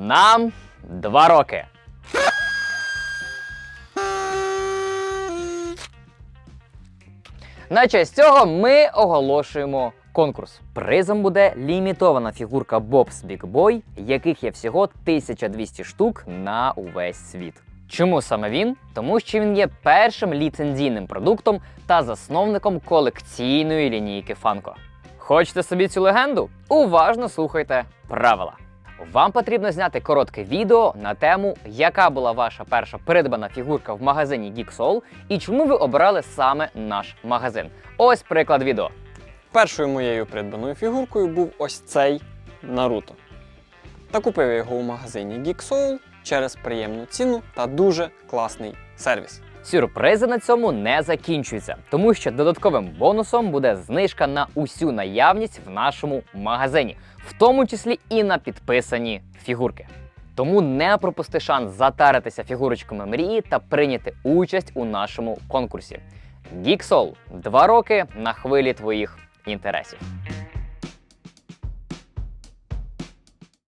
Нам два роки. На честь цього ми оголошуємо конкурс. Призом буде лімітована фігурка Bob's Big Boy, яких є всього 1200 штук на увесь світ. Чому саме він? Тому що він є першим ліцензійним продуктом та засновником колекційної лінійки Funko. Хочете собі цю легенду? Уважно слухайте правила. Вам потрібно зняти коротке відео на тему, яка була ваша перша придбана фігурка в магазині GeekSoul і чому ви обирали саме наш магазин. Ось приклад відео. Першою моєю придбаною фігуркою був ось цей Наруто. Та купив я його у магазині Geek Soul через приємну ціну та дуже класний сервіс. Сюрпризи на цьому не закінчуються, тому що додатковим бонусом буде знижка на усю наявність в нашому магазині, в тому числі і на підписані фігурки. Тому не пропусти шанс затаритися фігурочками мрії та прийняти участь у нашому конкурсі. Geeksol – два роки на хвилі твоїх інтересів.